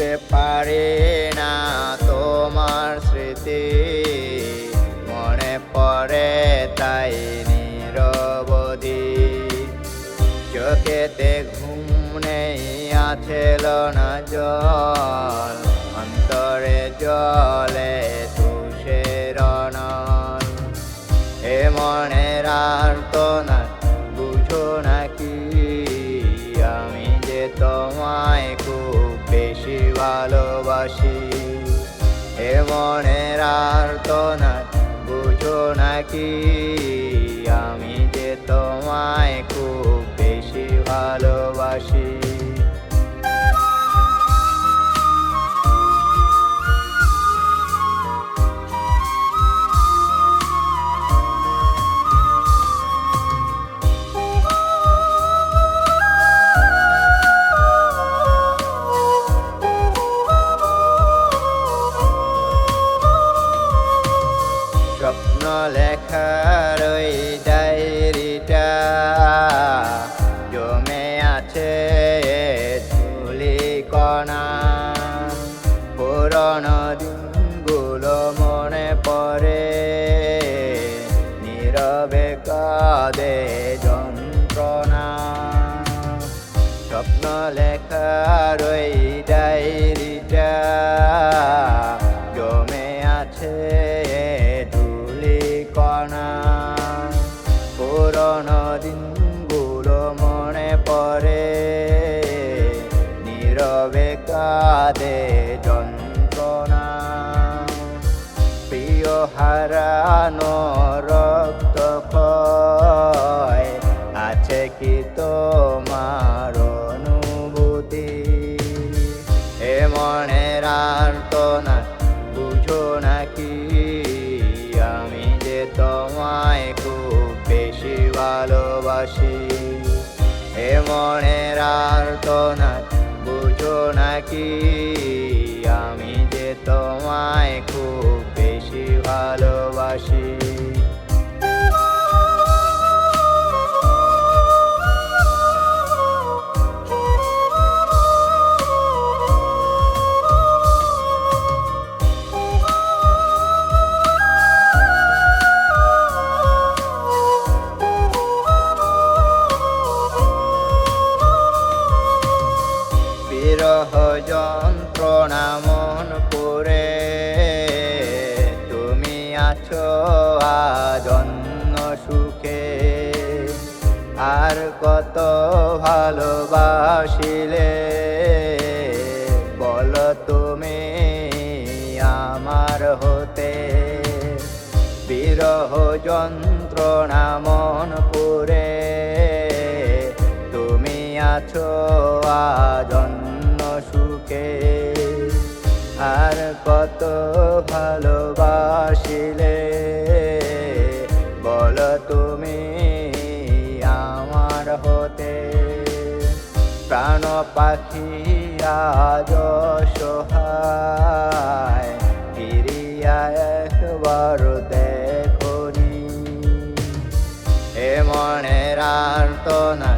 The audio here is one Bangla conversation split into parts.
ভুলতে পারে না তোমার স্মৃতি। মনে পড়ে তাই নিরবধি। চোখেতে ঘুম নেই আছেল না জল। অন্তরে জলে তুষের এ মনের না, বুঝো নাকি আমি যে তোমায় খুব ভালোবাসি এ মনের আর্তনা বুঝো নাকি? স্বপ্ন লেখা রই ডায়েরিটা। জমে আছে ধুলি কণা পুরনো দিনগুলো মনে পড়ে। নীরবে কাঁদে যন্ত্রণা। প্রিয় হারানো তোমায় খুব বেশি ভালোবাসি। এ মনের আর তো না বুঝো নাকি আছো আজন্য সুখে। আর কত ভালোবাসিলে, বল তুমি আমার হতে। বিরহ যন্ত্রণা মন পুরে, তুমি আছো আজন্য আর কত ভালোবাসিলে? বল তুমি আমার হতে। প্রাণ পাখি আজ ফিরিয়া একবার দেখনি এ আর্তনা বুঝো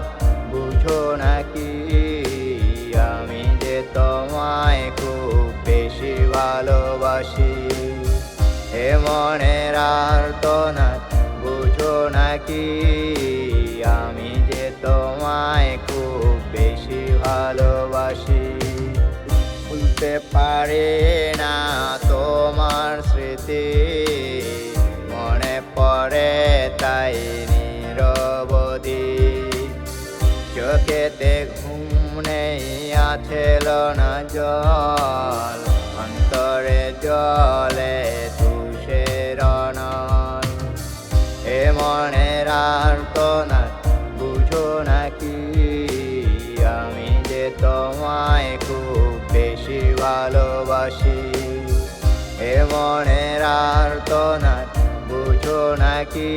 ভালোবাসি। হে মনের আর্তনা, বুঝো নাকি? আমি যে তোমায় খুব বেশি ভালোবাসি। ভুলতে পারে না তোমার স্মৃতি, মনে পড়ে তাই নিরবধি। চোখেতে ঘুম নেই, আছে না জল। জলে তুষের এ মনের আর্তনা বুঝো নাকি? আমি যে তোমায় খুব বেশি ভালোবাসি। এ মনের আর্তনা বুঝো নাকি?